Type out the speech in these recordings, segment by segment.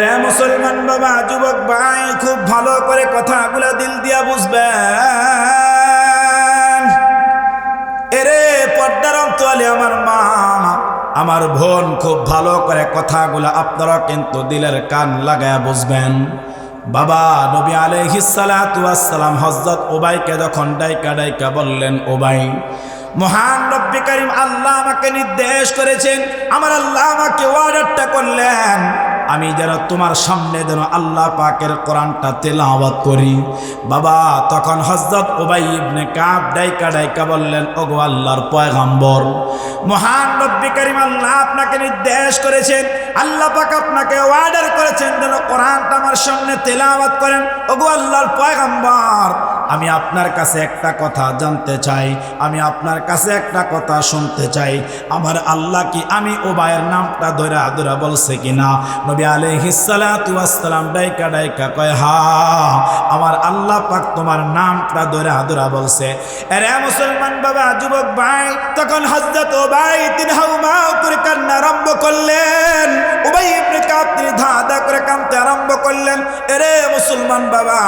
রে মুসলমান বাবা, যুবক ভাই, খুব ভালো করে কথাগুলো দিল দিয়া বুঝবেন। এরে পর্দার অন্তলে আমার মা, আমার বোন, খুব ভালো করে কথাগুলো আপনারা কিন্তু দিলের কান লাগায় বুঝবেন। বাবা, নবী আলহিসালাম হজরত ওবাইকে যখন ডাইকা ডাইকা বললেন, ওবাই মহান রব্বি করিম আল্লাহ আমাকে নির্দেশ করেছেন, আমার আল্লাহ আমাকে অর্ডারটা করলেন, আমি যেন তোমার সামনে যেন আল্লাহ পাকের কোরআনটা তেলাওয়াত করি। বাবা, তখন হজরত ওবাই ইবনে কাব ডাইকা ডাইকা বললেন, ওগো আল্লাহর পয়গাম্বর, মহান রব্বি করিম আল্লাহ আপনাকে নির্দেশ করেছেন, আল্লাহ পাক আপনাকে অর্ডার করেছেন যেন কোরআনটা আমার সামনে তেলাওয়াত করেন। ওগো আল্লাহর পয়গাম্বর, আমি আপনার কাছে একটা কথা জানতে চাই, আমি আপনার কাছে একটা কথা শুনতে চাই। আমার আল্লাহ কি আমি ওবায়ের নামটা ধরা ধরা বলছে কিনা? নবী আলহিসালাম ডাইকা ডাইকা কয়, হা, আমার আল্লাহ পাক তোমার নামটা ধরা ধরা বলছে। এরে মুসলমান বাবা, যুবক ভাই, তখন হজরত ওবাই তিনি হাউমাউ করে কান্না আরম্ভ করলেন। ওবাই ইবনে কাব তিনি ধা করে কাঁদতে আরম্ভ করলেন। এরে মুসলমান বাবা,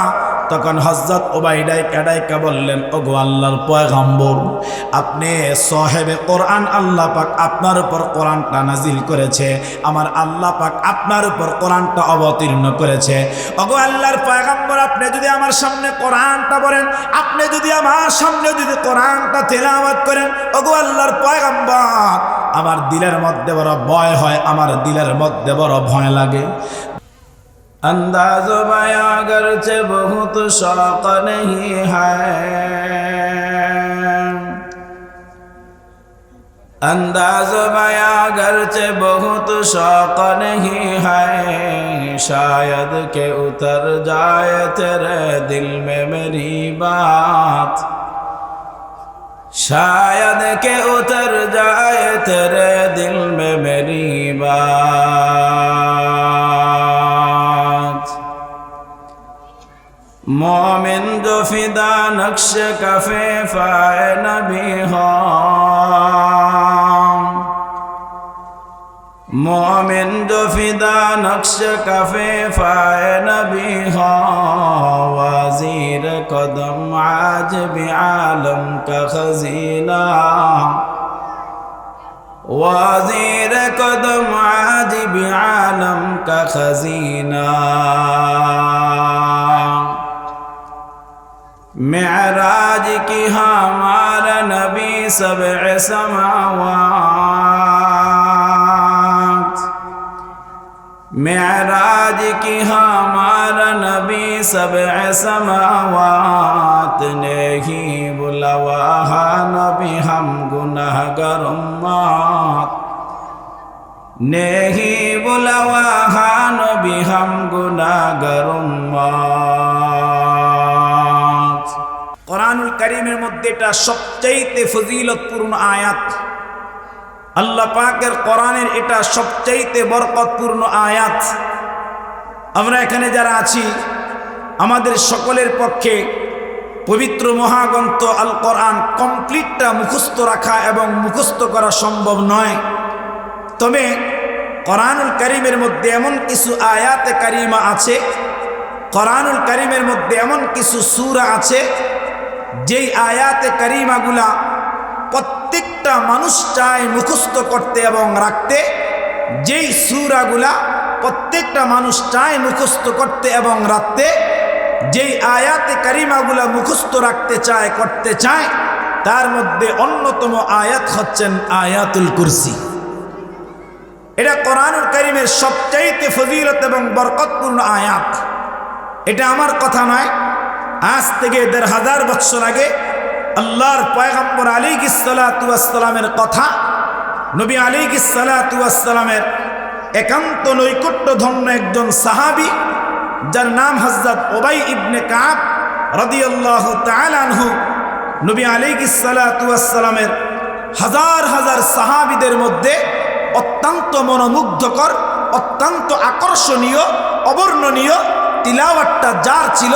তখন হজরত ওবাইডাই কাডাইকা বললেন, ওগো আল্লাহর পয়গাম্বর আপনি সাহেবে কোরআন আল্লাহ পাক আপনার উপর কোরআনটা নাজিল করেছে আমার আল্লাহ পাক আপনার উপর কোরআনটা অবতীর্ণ করেছে ওগো আল্লাহর পয়গাম্বর আপনি যদি আমার সামনে কোরআনটা বলেন আপনি যদি আমার সামনে যদি কোরআনটা তেলাওয়াত করেন ওগো আল্লাহর পয়গাম্বর আমার দিলের মধ্যে বড় ভয় হয় আমার দিলের মধ্যে বড় ভয় লাগে अंदाज बया गरचे बहुत शौक नहीं है انداز بیا گرچہ بہت شوق نہیں ہے شاید کہ اتر جائے تیرے دل میں میری بات شاید کہ اتر جائے تیرے دل میں میری بات مومن دو فدا نقش کفے فائے نبی ہوں مومن دو فدا نقش کفے فائے نبی ہوں وزیر قدم آج بھی عالم کا خزینہ وزیر قدم آج بھی عالم کا خزینہ معراج کی ہمارا نبی سبع سماوات معراج کی ہمارا نبی سبع سماوات نے ہی بلوا نبی ہم گناہ گر نے ہی بلوا نبی ہم گناہ گر করিমের মধ্যে এটা সবচাইতে ফজিলতপূর্ণ আয়াত। আল্লাহ পাকের কোরআনের এটা সবচাইতে বরকতপূর্ণ আয়াত। আমরা এখানে যারা আছি, আমাদের সকলের পক্ষে পবিত্র মহাগ্রন্থ আল কোরআন কমপ্লিটটা মুখস্থ রাখা এবং মুখস্থ করা সম্ভব নয়। তবে কোরআনুল করিমের মধ্যে এমন কিছু আয়াতে কারিমা আছে, কোরআনুল করিমের মধ্যে এমন কিছু সুরা আছে যেই আয়াতে কারিমাগুলা প্রত্যেকটা মানুষ চায় মুখস্থ করতে এবং রাখতে, যেই সুরাগুলা প্রত্যেকটা মানুষ চায় মুখস্থ করতে এবং রাখতে, যেই আয়াতে কারিমাগুলা মুখস্থ রাখতে চায়, করতে চায়, তার মধ্যে অন্যতম আয়াত হচ্ছেন আয়াতুল কুরসি। এটা কোরআনুল করিমের সবচাইতে ফজিলত এবং বরকতপূর্ণ আয়াত। এটা আমার কথা নয় আজ থেকে দেড় হাজার বৎসর আগে আল্লাহর পয়গম্বর আলী গিসালামের কথা, নবী আলী গিসালামের একান্ত নৈকট্য ধন্য একজন সাহাবি, যার নাম হজরত ওবাই ইবনে কাব রদিয়াল্লাহ তালানহু নবী আলী গিসালামের হাজার হাজার সাহাবিদের মধ্যে অত্যন্ত মনোমুগ্ধকর, অত্যন্ত আকর্ষণীয়, অবর্ণনীয় তিলাওয়াতটা যার ছিল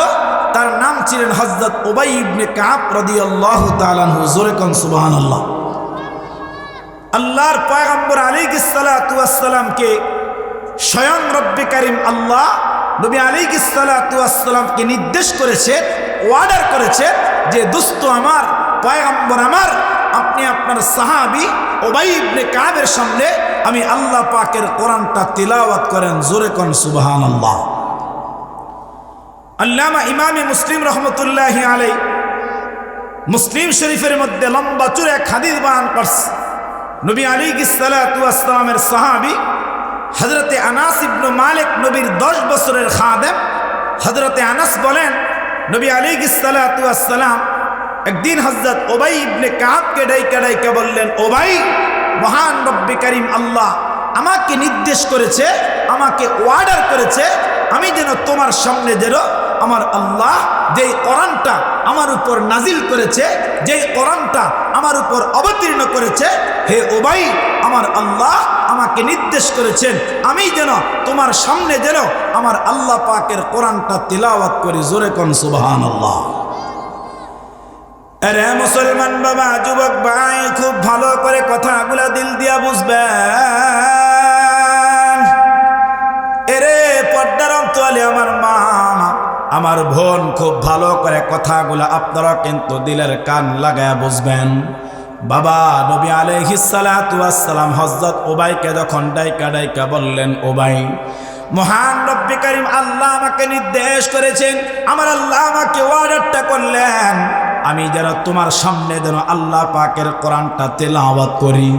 তার নাম ছিলেন হজরত ওবাই ইবনে কাব রাদিয়াল্লাহু তাআলা জোরে কোন, সুবহানাল্লাহ। আল্লাহর পয়গম্বর আলী সালামকে স্বয়ং রব্বি করিম আল্লাহ নবী আলী ইসালাতামকে নির্দেশ করেছে অর্ডার করেছে যে, দোস্ত আমার, পয়গম্বর আমার, আপনি আপনার সাহাবি ওবাই ইবনে কাবের সামনে আমি আল্লাহ পাকের কোরআনটা তিলাওয়াত করেন। জোরে কন সুবাহান আল্লাহ আল্লামা ইমামি মুসলিম রহমতুল্লাহ আলাই। মুসলিম শরীফের মধ্যে লম্বা চুরে এক বান করছে। নবী আলী ইসালাতামের সাহাবি হজরতে আনাস ইবনু মালিক নবীর দশ বছরের খাদেম। হজরতে আনাস বলেন, নবী আলী ইসালাতাম একদিন হজরত ওবাই ইবনে কাবকে ডাইকা ডাইকা বললেন, ওবাই, মহান রব্বি করিম আল্লাহ, আমাকে নির্দেশ করেছে, আমাকে অর্ডার করেছে, আমি যেন তোমার সামনে যেন আমার আল্লাহ যেই কোরআনটা আমার উপর নাজিল করেছে, যেই কোরআনটা আমার উপর অবতীর্ণ করেছে, হে ওবাই, আমার আল্লাহ আমাকে নির্দেশ করেছেন, আমি যেন তোমার সামনে যেন আমার আল্লাহ পাকের কোরআনটা তিলাওয়াত করি। জোরে কন সুবাহান আল্লাহ আরে মুসলমান বাবা, যুবক ভাই, খুব ভালো করে কথাগুলা দিল দিয়া বুঝবেন। আমার বোন খুব ভালো করে কথাগুলো আপনারা কিন্তু দিলের কান লাগায় বুঝবেন। বাবা, নবী আলহিসালাম হজরত ওবাইকে যখন ডাইকা ডাইকা বললেন ওবাই মহান রব্বি করিম, আল্লাহ আমাকে নির্দেশ করেছেন, আমার আল্লাহ আমাকে অর্ডারটা করলেন। আমি যেন তোমার সামনে যেন আল্লাহ পাকের কোরআনটা তেলাওয়াত করি।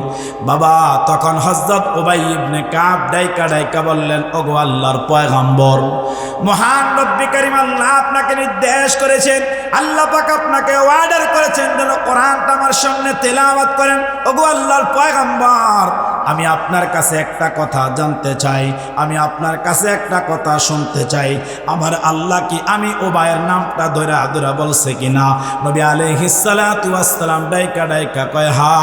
বাবা, তখন হজরত ওবাই ইবনে ডাইকা ডাইকা বললেন, ওগো আল্লাহর পয়গাম্বর, মহান রব্বি করিম আল্লাহ আপনাকে নির্দেশ করেছেন, আল্লাহ পাক আপনাকে অর্ডার করেছেন যেন কোরআনটা আমার সামনে তেলাওয়াত করেন। ওগো আল্লাহর পয়গাম্বর আমি আপনার কাছে একটা কথা জানতে চাই। আমি আপনার কাছে একটা কথা শুনতে চাই। আমার আল্লাহ কি আমি ওবায়ের নামটা ধরা ধরা বলছে কিনা? নবী আলহিসালাম ডাইকা ডাইকা কয়, হা,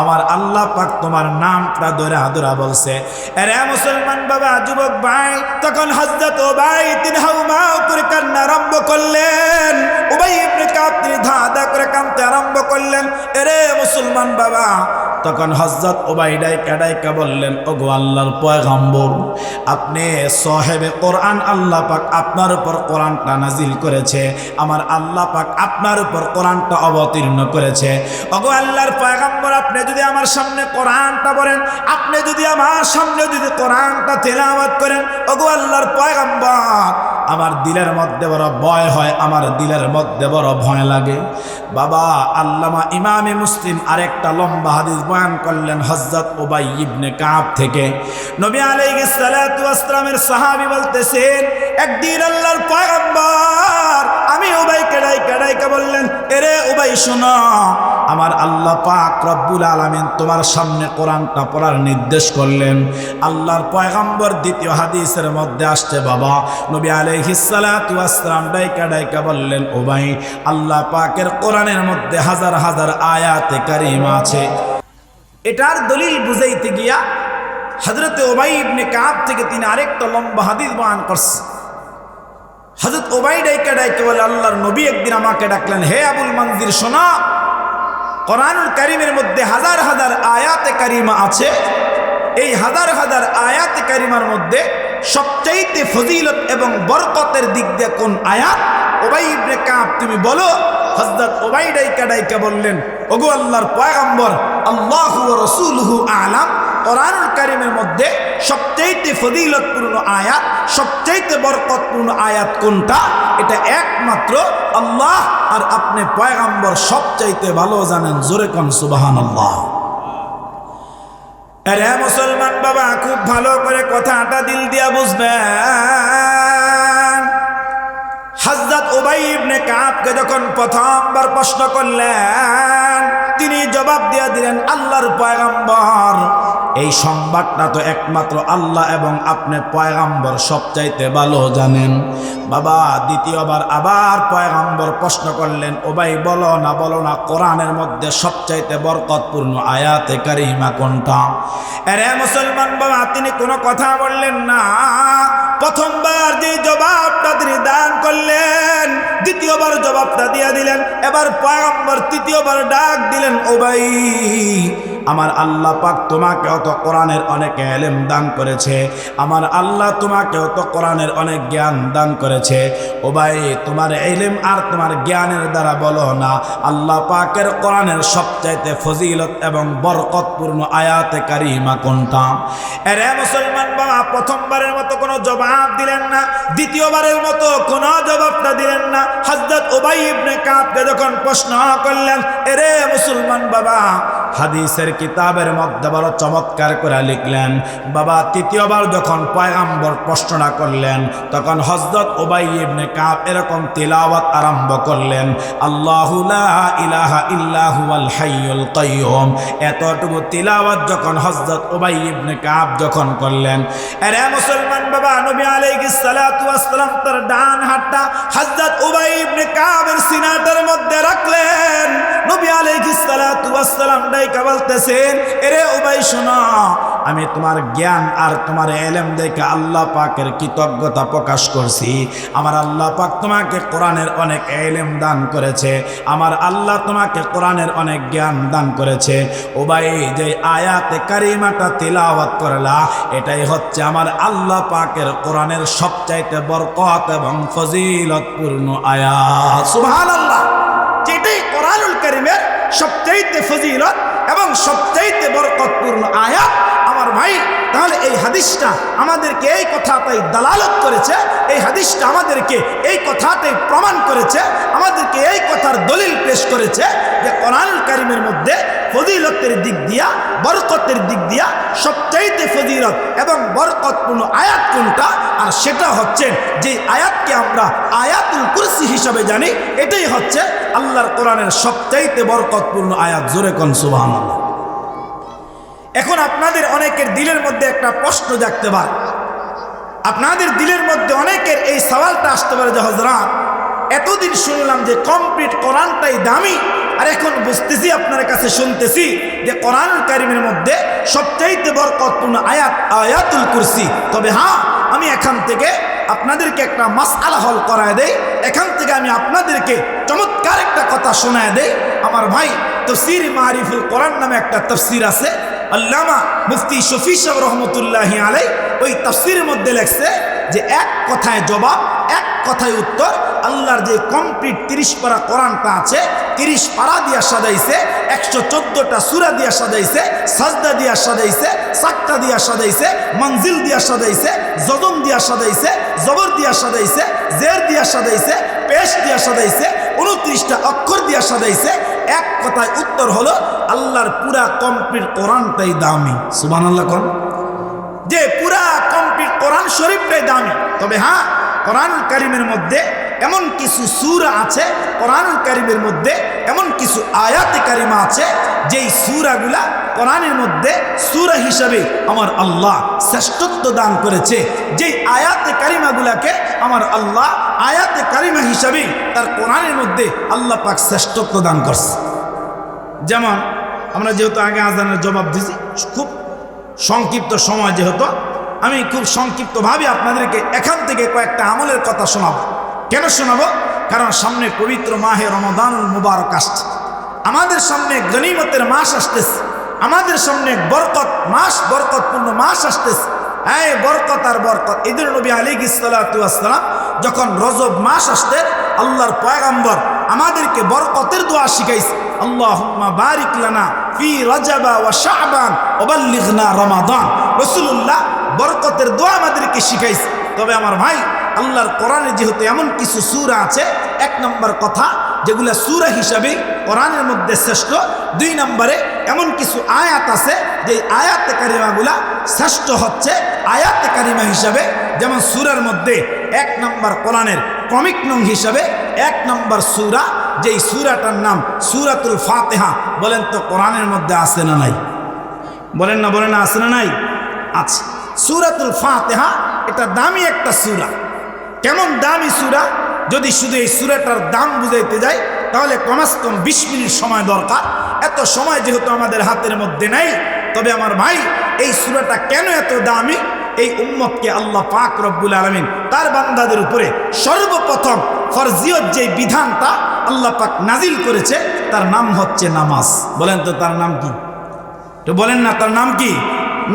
আমার আল্লাহ পাক তোমার নামটা ধরা ধরা বলছে। এরে মুসলমান বাবা, যুবক ভাই, তখন হজরত ওবাই তিনি হাউমাউ করে কান্না আরম্ভ করলেন। ওবাই ইবনে কাব তিনি ধা করে কাঁদতে আরম্ভ করলেন। এরে মুসলমান বাবা তখন হজরত ওবাইডাই কাডাইকা বললেন, ওগো আল্লাহর পয়গম্বর, আপনি সাহেবে কোরআন আল্লাহ পাক আপনার উপর কোরআনটা নাজিল করেছে, আমার আল্লাহ পাক আপনার উপর কোরআনটা অবতীর্ণ করেছে। ওগো আল্লাহর পয়গম্বর, আপনি যদি আমার সামনে কোরআনটা বলেন আপনি যদি আমার সামনে যদি কোরআনটা তেলাওয়াত করেন, ওগো আল্লাহর পয়গম্বর আমার দিলের মধ্যে বড় ভয় হয়, আমার দিলের মধ্যে বড় ভয় লাগে। বাবা, আল্লামা ইমামে মুসলিম আরেকটা লম্বা হাদিস বয়ান করলেন হজরত ওবাই ইবনে কাব থেকে। নবী আলাইহিস সালাতু বলতেছেন, একদিন আল্লাহর পয়গম্বর আমি ওবাইকে ডাইকা ডাইকা বললেন, এরে ওবাই শোনো, আমার আল্লাহ পাক রব্বুল আলামিন তোমার সামনে কোরআনটা পড়ার নির্দেশ করলেন। আল্লাহর পয়গম্বর দ্বিতীয় হাদিসের মধ্যে আসছে, বাবা, নবী আলাইহিস ওয়াসসালাম ডাইকা ডাইকা বললেন ওবাই আল্লাহ পাকের কোরআনের মধ্যে হাজার হাজার আয়াতে কারিমা আছে। এটার দলিল বুঝাইতে গিয়া হজরত ওবাই ইবনে কাব থেকে তিনি আরেকটা লম্বা হাদিস বয়ান করছে। হজরত ওবাই ডাইকা ডাইকে বলে, আল্লাহর নবী একদিন আমাকে ডাকলেন, হে আবুল মন্দির শোনা, কোরআনুল কারিমের মধ্যে হাজার হাজার আয়াতে কারিমা আছে। এই হাজার হাজার আয়াতে কারিমার মধ্যে সবচাইতে ফজিলত এবং বরকতের দিক দিয়ে কোন আয়াত? ওবাই ইবনে কাব, তুমি বলো হজরত ওবাই ডাইকা ডাইকা বললেন, ওগো আল্লাহর পয়গম্বর, আল্লাহ রসুলহু আলাম, কোরআনুল কারিমের মধ্যে সবচাইতে ফজিলতপূর্ণ আয়াত, সবচাইতে বরকতপূর্ণ আয়াত কোনটা? এটা একমাত্র আল্লাহ আর আপনি পয়গাম্বর সবচাইতে ভালো জানেন। জোরে কন সুবাহান আল্লাহ আরে মুসলমান বাবা, খুব ভালো করে কথা কথাটা দিল দিয়া বুঝবে হাজরত ওবাই ইবনে কাবকে যখন প্রথমবার প্রশ্ন করলেন, তিনি জবাব দিয়া দিলেন, আল্লাহর পয়গাম্বর এই সংবাদটা তো একমাত্র আল্লাহ এবং আপনি পয়গাম্বর সবচাইতে ভালো জানেন। বাবা, দ্বিতীয়বার আবার পয়গাম্বর প্রশ্ন করলেন ওবাই বলো না বলো না, কোরআনের মধ্যে সবচাইতে বরকতপূর্ণ আয়াতে কারিমা কোনটা? এরে মুসলমান বাবা, তিনি কোনো কথা বললেন না। প্রথমবার যে জবাবটা তিনি দান করলেন, দ্বিতীয়বার জবাবটা দিয়ে দিলেন, এবার পয়গম্বর তৃতীয়বার ডাক দিলেন, ও ভাই আমার আল্লাহ পাক তোমাকেও তো কোরআনের অনেক এলেম দান করেছে। আমার আল্লাহ তোমাকেও তো কোরআনের অনেক জ্ঞান দান করেছে। ও ভাই, তোমার এলেম আর তোমার জ্ঞানের দ্বারা বলো না। আল্লাহ পাকের কোরআনের সবচাইতে ফজিলত এবং বরকতপূর্ণ আয়াতে কারিমা কোনটা? এরে মুসলমান বাবা, প্রথমবারের মতো কোনো জবাব দিলেন না, দ্বিতীয়বারের মতো কোনো জবাবটা দিলেন না। হজরত ওবাই ইবনে কাবকে যখন প্রশ্ন করলেন, এরে মুসলমান বাবা হাদিসের কিতাবের মধ্যে বড় চমৎকার করে লিখলেন, বাবা, তৃতীয়বার যখন পয়গাম্বর প্রশ্নটা করলেন, তখন হজরত ওবাই ইবনে কাব এরকম তিলাওয়াত আরম্ভ করলেন, আল্লাহু লা ইলাহা ইল্লাহু আল হাইয়ুল কাইয়ুম। এতটুকু তিলাওয়াত যখন হজরত ওবাই ইবনে কাব যখন করলেন এরে মুসলমান বাবা, নবী আলাইহিস সালাতু ওয়াস সালাম তার ডান হাতটা হজরত ওবাই ইবনে কাবের সিনাটার মধ্যে রাখলেন। নবী আলাইহিস সালাতু ওয়াস সালাম ডাইকা বলতেছেন, এরে ওবাই শোনো, আমি তোমার জ্ঞান আর তোমার এলেম দেখে আল্লাহ পাকের কৃতজ্ঞতা প্রকাশ করছি। আমার আল্লাহ পাক তোমাকে কোরআনের অনেক এলেম দান করেছে। আমার আল্লাহ তোমাকে কোরআনের অনেক জ্ঞান দান করেছে। ও ভাই যে আয়াতে কারিমাটা তিলাওয়াত করলা, এটাই হচ্ছে আমার আল্লাহ পাকের কোরআনের সবচাইতে বরকত এবং ফজিলতপূর্ণ আয়াত। কারিমের সবচাইতে ফজিলত এবং সবচাইতে বরকতপূর্ণ আয়াত। আমার ভাই, তাহলে এই হাদিসটা আমাদেরকে এই কথাটাই দালালত করেছে, এই হাদিসটা আমাদেরকে এই কথাটাই প্রমাণ করেছে, আমাদেরকে এই কথার দলিল পেশ করেছে যে কোরআনুল কারিমের মধ্যে ফজিলতের দিক দিয়া, বরকতের দিক দিয়া সবচাইতে ফজিলত এবং বরকতপূর্ণ আয়াত কোনটা? আর সেটা হচ্ছে যে আয়াতকে আমরা আয়াতুল কুরসি হিসাবে জানি, এটাই হচ্ছে আল্লাহর কোরআনের সবচাইতে বরকতপূর্ণ আয়াত। জোরে কন সুবহানাল্লাহ। এখন আপনাদের অনেকের দিলের মধ্যে একটা প্রশ্ন জাগতে পারে। আপনাদের দিলের মধ্যে অনেকের এই সওয়ালটা আসতে পারে যে হজরত এতদিন শুনলাম যে কমপ্লিট কোরআনটাই দামি। আর এখন বুঝতেছি, আপনার কাছে শুনতেছি যে কোরআন কারিমের মধ্যে সবচাইতে বরকতপূর্ণ আয়াত, আয়াতুল কুরসি। তবে হ্যাঁ আমি এখান থেকে আপনাদেরকে একটা মাসআলা হল করায় দেই। এখান থেকে আমি আপনাদেরকে চমৎকার একটা কথা শোনায় দেই। আমার ভাই তফসির মারিফুল কোরআন নামে একটা তফসির আছে। আল্লামা মুফতি শফি সাহেব রহমতুল্লাহ আলাই ওই তফসিরের মধ্যে লেখছে যে এক কথায় জবাব এক কথায় উত্তর আল্লাহর যে কমপ্লিট তিরিশ পারা কোরআনটা আছে তিরিশ পারা দিয়া সাজাইছে একশো চোদ্দটা সুরা দিয়া সাজাইছে সাজদা দিয়া সাজাইছে সাক্তা দিয়া সাজাইছে মঞ্জিল দিয়া সাজাইছে জজম দিয়া সাজাইছে জবর দিয়া সাজাইছে জের দিয়া সাজাইছে পেশ দিয়া সাজাইছে উনত্রিশটা অক্ষর দিয়া সাজাইছে এক কথায় উত্তর হলো আল্লাহর পুরা কমপ্লিট কোরআনটাই দামি সুবান আল্লাহ কোন যে পুরা কমপ্লিট কোরআন শরীফটাই দামি। তবে হ্যাঁ কোরআন কারিমের মধ্যে এমন কিছু সুর আছে, কোরআন কারিমের মধ্যে এমন কিছু আয়াতে কারিমা আছে, যেই সুরাগুলা কোরআনের মধ্যে সুরা হিসাবে আমার আল্লাহ শ্রেষ্ঠত্ব দান করেছে। যেই আয়াতে কারিমাগুলাকে আমার আল্লাহ আয়াতে কারিমা হিসাবে তার কোরআনের মধ্যে আল্লাহ পাক শ্রেষ্ঠত্ব দান করছে। যেমন, আমরা যেহেতু আগে আজানের জবাব দিছি খুব সংক্ষিপ্ত সময় যেহেতু, আমি খুব সংক্ষিপ্তভাবে আপনাদেরকে এখান থেকে কয়েকটা আমলের কথা শোনাবো। কেন শোনাবো? কারণ সামনে পবিত্র মাহে রমদানুল মুবারক আসছে। আমাদের সামনে গনিমতের মাস আসতেছে। আমাদের সামনে বরকত, মাস বরকতপূর্ণ মাস আসতেছে। হ্যাঁ বরকত আর বরকত। ঈদুল নবী আলী ইসালাতাম যখন রজব মাস আসতে আল্লাহর পয়গাম্বর আমাদেরকে বরকতের দোয়া শিখাইছে। আল্লাহ বারিক লানা ফি ওয়া আমাদেরকে তবে আমার ভাই কোরআনে যেহেতু এমন কিছু সুরা আছে, এক নম্বর কথা যেগুলো সুরা হিসাবে কোরআনের মধ্যে শ্রেষ্ঠ, দুই নম্বরে এমন কিছু আয়াত আছে যে আয়াতে কারিমাগুলা শ্রেষ্ঠ হচ্ছে, আয়াতে কারিমা হিসাবে, যেমন সুরার মধ্যে এক নম্বর কোরআনের কমিক নং হিসাবে এক নম্বর সুরা, যেই সুরাটার নাম সুরাতুল ফাতেহা, বলেন তো কোরআনের মধ্যে আছে না নাই? বলেন না বলেন না, আছে না নাই? আছে। সুরাতুল ফাতেহা, এটা দামি একটা সুরা। কেমন দামি সুরা? যদি শুধু এই সুরাটার দাম বুঝাইতে যাই, তাহলে কমাস কম বিশ মিনিট সময় দরকার। এত সময় যেহেতু আমাদের হাতের মধ্যে নেই, তবে আমার ভাই, এই সুরাটা কেন এত দামি? এই উম্মতকে আল্লাহ পাক রব্বুল আলমিন তার বান্দাদের উপরে সর্বপ্রথম ফরজিয়ত যে বিধানটা আল্লাহ পাক নাজিল করেছে, তার নাম হচ্ছে নামাজ। বলেন তো তার নাম কি? তো বলেন না, তার নাম কি?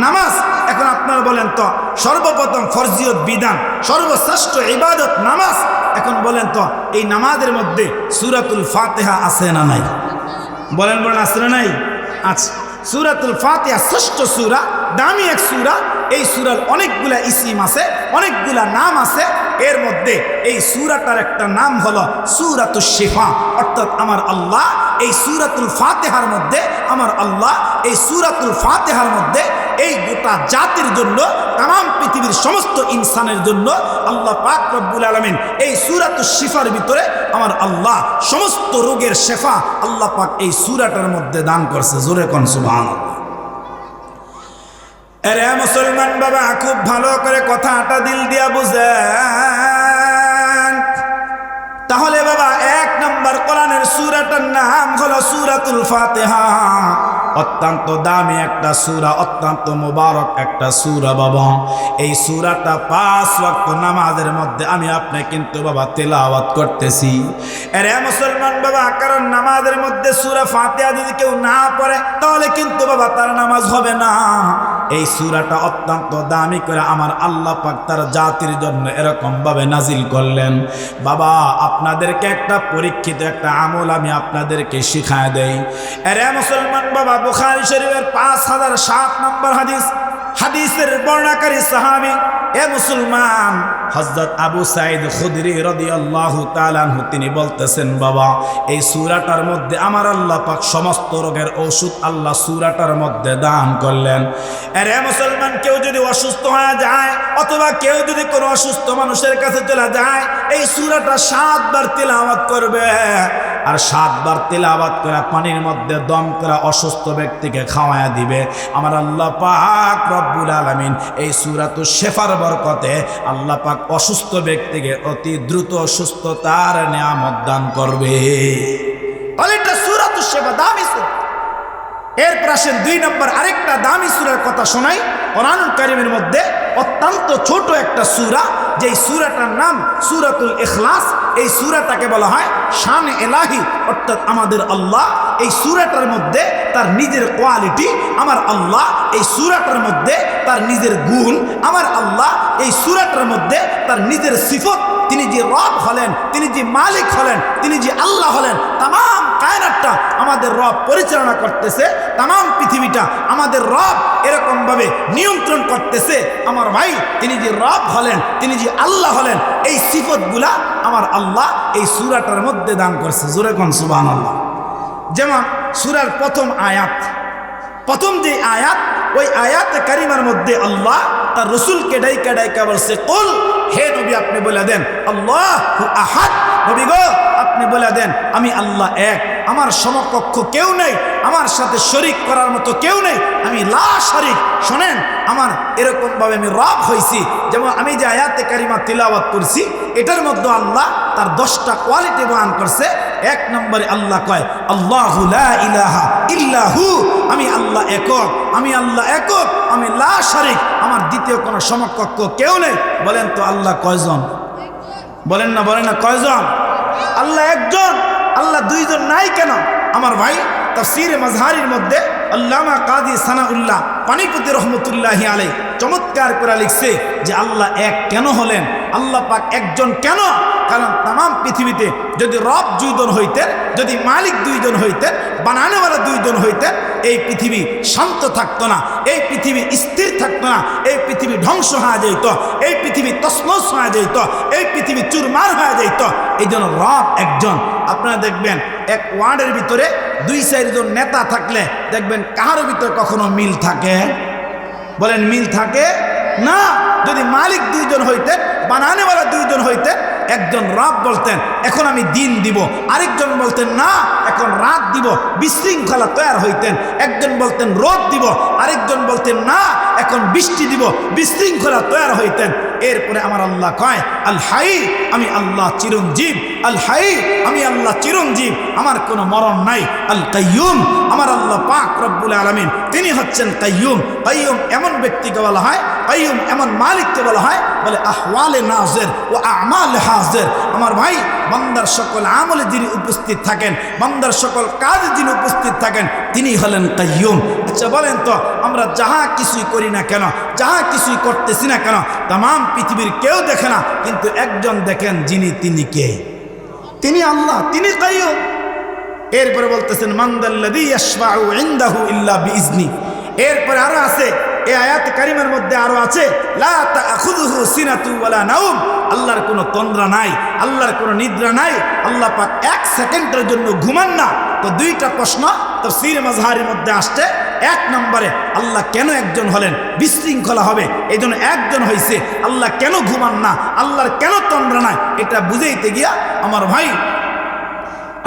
নামাজ। এখন আপনারা বলেন তো, সর্বপ্রথম ফরজিয়ত বিধান, সর্বশ্রেষ্ঠ ইবাদত নামাজ, এখন বলেন তো, এই নামাজের মধ্যে সুরাতুল ফাতেহা আছে না নাই? বলেন বলেন, আছে না নাই? আচ্ছা সুরাতুল ফাতেহা শ্রেষ্ঠ সুরা, দামি এক সুরা, এই সুরার অনেকগুলা ইসিম আছে, অনেকগুলা নাম আছে এর মধ্যে এই সুরাটার একটা নাম হলো সুরাতুল শেফা। অর্থাৎ আমার আল্লাহ এই সুরাতুল ফাতেহার মধ্যে, আমার আল্লাহ এই সুরাতুল ফাতেহার মধ্যে এই গোটা জাতির জন্য, তাম পৃথিবীর সমস্ত ইনসানের জন্য আল্লাহ পাক রব্বুল আলমিন এই সুরাতুল শিফার ভিতরে আমার আল্লাহ সমস্ত রোগের শেফা আল্লাহ পাক এই সুরাটার মধ্যে দান করছে। জোরে কন এরে মুসলমান বাবা, খুব ভালো করে কথা আটা দিল দিয়া বুঝেন। তাহলে বাবা, এক নম্বর কোরআনের সুরাটার নাম হলো সুরাতুল ফাতেহা। অত্যন্ত দামি একটা সুরা, অত্যন্ত মোবারক একটা সুরা বাবা। এই সুরাটা পাঁচ ওয়াক্ত নামাজের মধ্যে আমি আপনি কিন্তু বাবা তেলাওয়াত করতেছি। এরে মুসলমান বাবা, কারণ নামাজের মধ্যে সুরা ফাতেহা যদি কেউ না পড়ে, তাহলে কিন্তু বাবা তার নামাজ হবে না। এই সুরাটা অত্যন্ত দামি করে আমার আল্লাহ পাক তার জাতির জন্য এরকম ভাবে নাজিল করলেন। বাবা, আপনাদেরকে একটা পরীক্ষিত একটা আমল আমি আপনাদেরকে শিখায় দেই। এরে মুসলমান বাবা বুখারী শরীফের পাঁচ হাজার সাত নম্বর হাদিস হাদিসের বর্ণাকারী সাহাবি এ মুসলমান হজরত আবু সাইদ খুদরি তাআলা আনহু তিনি বলতেছেন, বাবা, এই সুরাটার মধ্যে আমার আল্লাহ পাক সমস্ত রোগের ঔষধ আল্লাহ সুরাটার মধ্যে দান করলেন। আরে মুসলমান কেউ যদি অসুস্থ হয়ে যায় অথবা কেউ যদি কোনো অসুস্থ মানুষের কাছে চলে যায়, এই সুরাটা সাতবার তেলাওয়াত করবে। আর সাতবার তেলাওয়াত করে পানির মধ্যে দম করা অসুস্থ ব্যক্তিকে খাওয়ায়া দিবে। আমার আল্লাহ পাক রব্বুল আলামিন এই সূরাতুল শেফার বরকতে আল্লাহ পাক অসুস্থ ব্যক্তিকে অতি দ্রুত সুস্থতার নিয়ামত দান করবে। দামি এরপর আসেন দুই নম্বর আরেকটা দামি সুরার কথা শোনাই। কোরআন কারিমের মধ্যে অত্যন্ত ছোট একটা সুরা যেই সুরাটার নাম সুরাতুল এখলাস এই সুরাটাকে বলা হয় শান এলাহি, অর্থাৎ আমাদের আল্লাহ। এই সুরাটার মধ্যে তার নিজের কোয়ালিটি, আমার আল্লাহ। এই সুরাটার মধ্যে তার নিজের গুণ, আমার আল্লাহ। এই সুরাটার মধ্যে তার নিজের সিফত তিনি যে রব হলেন, তিনি যে মালিক হলেন, তিনি যে আল্লাহ হলেন তাম কায়নাটটা আমাদের রব পরিচালনা করতেছে তাম পৃথিবীটা আমাদের রব এরকমভাবে নিয়ন্ত্রণ করতেছে। আমার ভাই, তিনি যে রব হলেন, তিনি যে আল্লাহ হলেন, এই সিফতগুলা আমার আল্লাহ এই সুরাটার মধ্যে দান করছে। জোরে কোন সুবাহ আল্লাহ যেমন সুরার প্রথম আয়াত, প্রথম যে আয়াত, ওই আয়াত কারিমার মধ্যে আল্লাহ তার রসুলকে ডাইকা ডাইকা বলছে কুল হে নবী আপনি বলে দেন আল্লাহ আহাদ নবী গো, আপনি বলে দেন, আমি আল্লাহ এক, আমার সমকক্ষ কেউ নেই, আমার সাথে শরিক করার মতো কেউ নেই, আমি লা শরিক। শোনেন, আমার এরকমভাবে আমি রব হয়েছি যেমন আমি যে আয়াতে কারিমা তিলাওয়াত করছি, এটার মধ্যে আল্লাহ তার দশটা কোয়ালিটি বয়ান করছে। এক নম্বরে আল্লাহ কয়, আল্লাহ ইলাহা ইল্লাহু আমি আল্লাহ একক, আমি আল্লাহ একক, আমি লা শরিক। আমার দ্বিতীয় কোনো সমকক্ষ কেউ নেই। বলেন তো আল্লাহ কয়জন? বলেন না বলেন না, কয়জন? আল্লাহ একজন, আল্লাহ দুইজন নাই কেন? আমার ভাই তাফসিরে মাজহারির মধ্যে আল্লামা কাদি সানাউল্লাহ, পানিপতি রহমতুল্লাহি আলাই চমৎকার করে লিখছে যে আল্লাহ এক কেন হলেন? আল্লাহ পাক একজন কেন? কারণ তাম পৃথিবীতে যদি রব দুইজন হইতেন, যদি মালিক দুইজন হইতেন, বানানেওয়ালা দুইজন হইতেন, এই পৃথিবী শান্ত থাকতো না, এই পৃথিবী স্থির থাকতো না, এই পৃথিবী ধ্বংস হয়ে যেত এই পৃথিবী তসমস হয়ে যেত এই পৃথিবী চুরমার হয়ে যেত এই জন্য রব একজন। আপনারা দেখবেন এক ওয়ার্ডের ভিতরে দুই চারজন নেতা থাকলে দেখবেন কাহার ভিতরে কখনো মিল থাকে? বলেন মিল থাকে? না, যদি মালিক দুইজন হইতেন বানানেওয়ালা দুইজন হইতে একজন রাত বলতেন, এখন আমি দিন দিব। আরেকজন বলতেন, না, এখন রাত দিব। বিশৃঙ্খলা তৈর হইতেন। একজন বলতেন, রোদ দিব। আরেকজন বলতেন, না, এখন বৃষ্টি দিব। বিশৃঙ্খলা তৈর হইতেন। এরপরে আমার আল্লাহ কয়, আল হাই, আমি আল্লাহ চিরঞ্জীব। আল হাই, আমি আল্লাহ চিরঞ্জীব। আমার কোনো মরণ নাই। আল কাইয়ুম, আমার আল্লাহ পাক রব্বুল আলমিন। তিনি হচ্ছেন কাইয়ুম। কাইয়ুম এমন ব্যক্তিকে বলা হয়, কাইয়ুম এমন মালিককে বলা হয়, বলে আহওয়ালে নাজের ও আমাল হাজের। আমার ভাই, বান্দার সকল আমলে যিনি উপস্থিত থাকেন, বান্দার সকল কাজে যিনি উপস্থিত থাকেন, তিনি হলেন কাইয়ুম। আচ্ছা বলেন তো, আমরা যাহা কিছুই করি না কেন, যাহা কিছুই করতেছি না কেন তাম পৃথিবীর কেউ দেখে না, কিন্তু একজন দেখেন যিনি তিনি কে? তিনি আল্লাহ, তিনি কাইয়ুম এরপরে বলতেছেন মান্দাল্লাদি এরপরে আরও আছে এই আয়াত কারিমের মধ্যে আরও আছে, লা আল্লাহর কোনো তন্দ্রা নাই, আল্লাহর কোনো নিদ্রা নাই, আল্লাহ পাক এক সেকেন্ডের জন্য ঘুমান না। তো দুইটা প্রশ্ন তাফসীর মাজহারের মধ্যে আসছে এক নম্বরে আল্লাহ কেন একজন হলেন? বিশৃঙ্খলা হবে। এই জন্য একজন হয়েছে আল্লাহ কেন ঘুমান না? আল্লাহর কেন তন্দ্রা নাই? এটা বুঝাইতে গিয়া আমার ভাই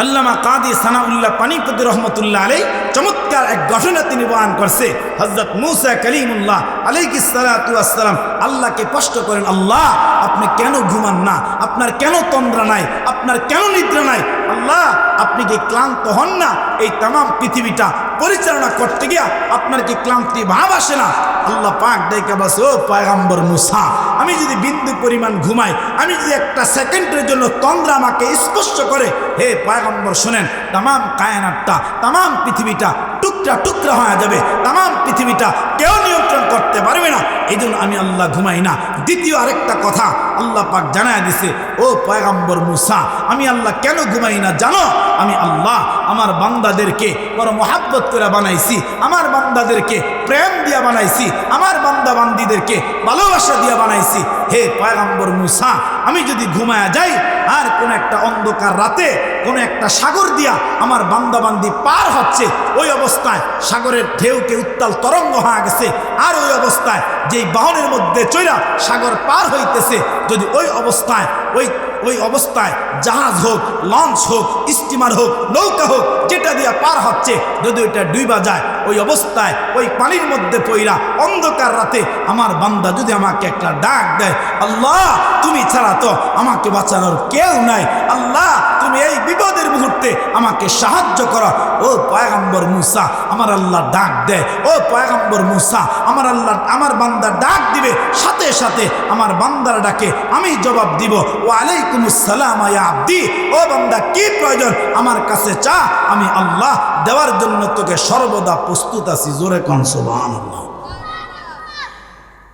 আল্লামা কাদি সানাউল্লাহ পানিপতি রহমতুল্লাহ আলাই চমৎকার এক ঘটনা তিনি বয়ান করছে। হজরত মুসা কলিমুল্লাহ আলাইকি সালাতাম আল্লাহকে কষ্ট করেন, আল্লাহ, আপনি কেন ঘুমান না? আপনার কেন তন্দ্রা নাই? আপনার কেন নিদ্রা নাই? আল্লাহ, আপনি কি ক্লান্ত হন না? এই তাম পৃথিবীটা পরিচালনা করতে গিয়া আপনার কি ক্লান্তি ভাব আসে না? আল্লাহ পাক দেখে বাস ও পায়গাম্বর মুসা, আমি যদি বিন্দু পরিমাণ ঘুমাই, আমি যদি একটা সেকেন্ডের জন্য তন্দ্রা আমাকে স্পষ্ট করে, হে পায়গম্বর শোনেন তাম কায়নাটটা তাম পৃথিবীটা টুকরা টুকরা হয়ে যাবে। তাম পৃথিবীটা কেউ নিয়ন্ত্রণ করতে পারবে না। এই আমি আল্লাহ ঘুমাই না। দ্বিতীয় আরেকটা কথা আল্লাহ পাক জানায় দিছে, ও পয়গাম্বর মুসা, আমি আল্লাহ কেন ঘুমাই না জানো? আমি আল্লাহ আমার বান্দাদেরকে বড় মহাব্বত করে বানাইছি, আমার বান্দাদেরকে প্রেম দিয়া বানাইছি, আমার বান্দা বান্দিদেরকে ভালোবাসা দিয়া বানাইছি। হে পয়গাম্বর মুসা, আমি যদি ঘুমায়া যাই, আর কোন একটা অন্ধকার রাতে কোন একটা সাগর দিয়া আমার বান্দাবান্দি পার হচ্ছে, ওই অবস্থায় সাগরের ঢেউকে উত্তাল তরঙ্গ হয়ে গেছে। আর ওই অবস্থায় যেই বাহনের মধ্যে চৈরা সাগর পার হইতেছে, যদি ওই অবস্থায় ওই ওই অবস্থায় জাহাজ হোক, লঞ্চ হোক স্টিমার হোক, নৌকা হোক, যেটা দিয়ে পার হচ্ছে, যদি ওইটা ডুইবা যায়, ওই অবস্থায় ওই পানির মধ্যে পইরা অন্ধকার রাতে আমার বান্দা যদি আমাকে একটা ডাক দেয়, আল্লাহ, তুমি ছাড়া তো আমাকে বাঁচানোর কেউ নাই। আল্লাহ, তুমি এই বিপদের মুহূর্তে আমাকে সাহায্য করো। ও পয়গাম্বর মুসা, আমার আল্লাহ ডাক দেয় ও পয়গাম্বর মুসা, আমার আল্লাহ, আমার বান্দা ডাক দিবে। সাথে সাথে আমার বান্দার ডাকে আমি জবাব দিব। ও আলাইকুম আসসালাম আয়া আব্দি। ও বান্দা, কি প্রয়োজন? আমার কাছে চা। আমি আল্লাহ দেওয়ার জন্য তোকে সর্বদা প্রস্তুত আছি। জোরে কন সুবহানাল্লাহ।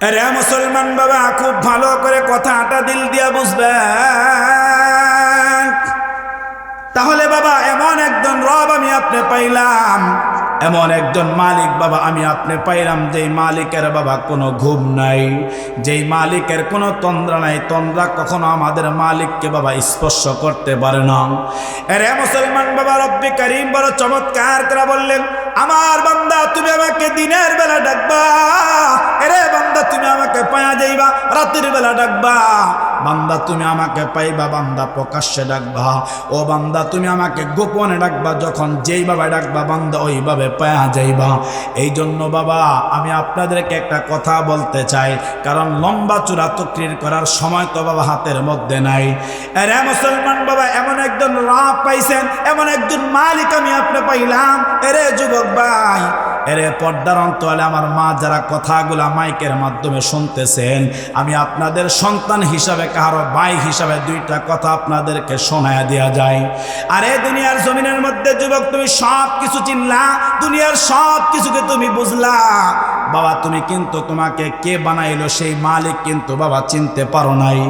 আরে মুসলমান বাবা, খুব ভালো করে কথাটা দিল দিয়া বুঝবেন। তাহলে বাবা, এমন একজন রব আমি আপনি পাইলাম। এমন একজন মালিক, বাবা, আমি আপনি পাইলাম যেই মালিকের বাবা কোনো ঘুম নাই, যেই মালিকের কোনো তন্দ্রা নাই, তন্দ্রা কখনো আমাদের মালিককে বাবা স্পর্শ করতে পারে না। এরে মুসলমান বাবা, রব্বি করিম, বড় চমৎকার করে বললেন, আমার বান্দা, তুমি আমাকে দিনের বেলা ডাকবা। এরে বান্দা, তুমি আমাকে পায়া যাইবা, রাতের বেলা ডাকবা। বান্দা, তুমি আমাকে পাইবা, বান্দা প্রকাশ্যে ডাকবা। ও বান্দা, তুমি আমাকে গোপনে ডাকবা, যখন যেই বাবা ডাকবা, বান্দা ওইভাবে পায়া যাইবা। এই জন্য বাবা, আমি আপনাদেরকে একটা কথা বলতে চাই, কারণ লম্বা চূড়া তকরির করার সময় তো বাবা হাতের মধ্যে নাই। এরে মুসলমান বাবা, এমন একজন রাব পাইছেন, এমন একজন মালিক আমি আপনি পাইলাম। এরে যুবক ভাই এরে পর্দার অন্তলে আমার মা যারা কথাগুলা মাইকের মাধ্যমে শুনতেছেন, আমি আপনাদের সন্তান হিসাবে কারও ভাই হিসাবে দুইটা কথা আপনাদেরকে শোনায় দেওয়া যায় আর দুনিয়ার জমিনের মধ্যে যুবক, তুমি সব কিছু চিনলা, দুনিয়ার সব কিছুকে তুমি বুঝলা। বাবা, তুমি কিন্তু তোমাকে কে বানাইলো সেই মালিক কিন্তু বাবা চিনতে পারো নাই।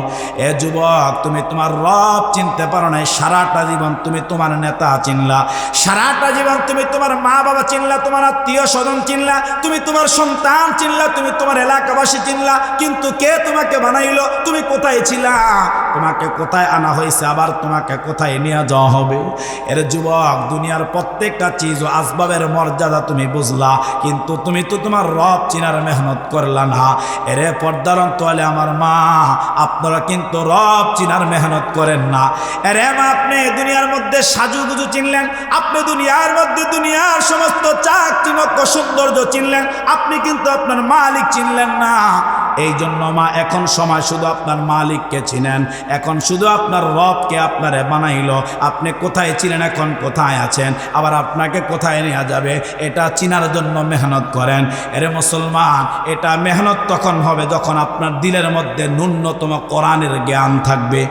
এ যুবক, তুমি তোমার রব চিনতে পারো নাই, সারাটা জীবন তুমি তোমার নেতা চিনলা। সারাটা জীবন তুমি তোমার মা বাবা চিনলা, তোমার আত্মীয় স্বজন চিনলা, তুমি তোমার সন্তান চিনলা, তুমি তোমার এলাকাবাসী চিনলা, কিন্তু কে তোমাকে বানাইলো, তুমি কোথায় ছিলা? তোমাকে কোথায় আনা হয়েছে, আবার তোমাকে কোথায় নিয়ে যাওয়া হবে? এর যুবক, দুনিয়ার প্রত্যেকটা চিজ ও আসবাবের মর্যাদা তুমি বুঝলা, কিন্তু তুমি তো তোমার রব চিনার মেহনত করলা না। এরে পর্দার অন্তলে আমার মা, আপনারা কিন্তু রব চিনার মেহনত করেন না। এরে মা, আপনি দুনিয়ার মধ্যে সাজুগুজু চিনলেন, আপনি দুনিয়ার মধ্যে দুনিয়ার সমস্ত চাক চিমক সৌন্দর্য চিনলেন, আপনি কিন্তু আপনার মালিক চিনলেন না। এই জন্য মা, এখন সময় শুধু আপনার মালিককে চিনেন। এখন শুধু আপনার রবকে আপনারে বানাইল। আপনি কোথায় ছিলেন, এখন কোথায় আছেন? আবার আপনাকে কোথায় নেওয়া যাবে? এটা চিনার জন্য মেহনত করেন। এরে মুসলমান, এটা মেহনত তখন হবে যখন আপনার দিলের মধ্যে ন্যূনতম কোরআনের জ্ঞান থাকবে।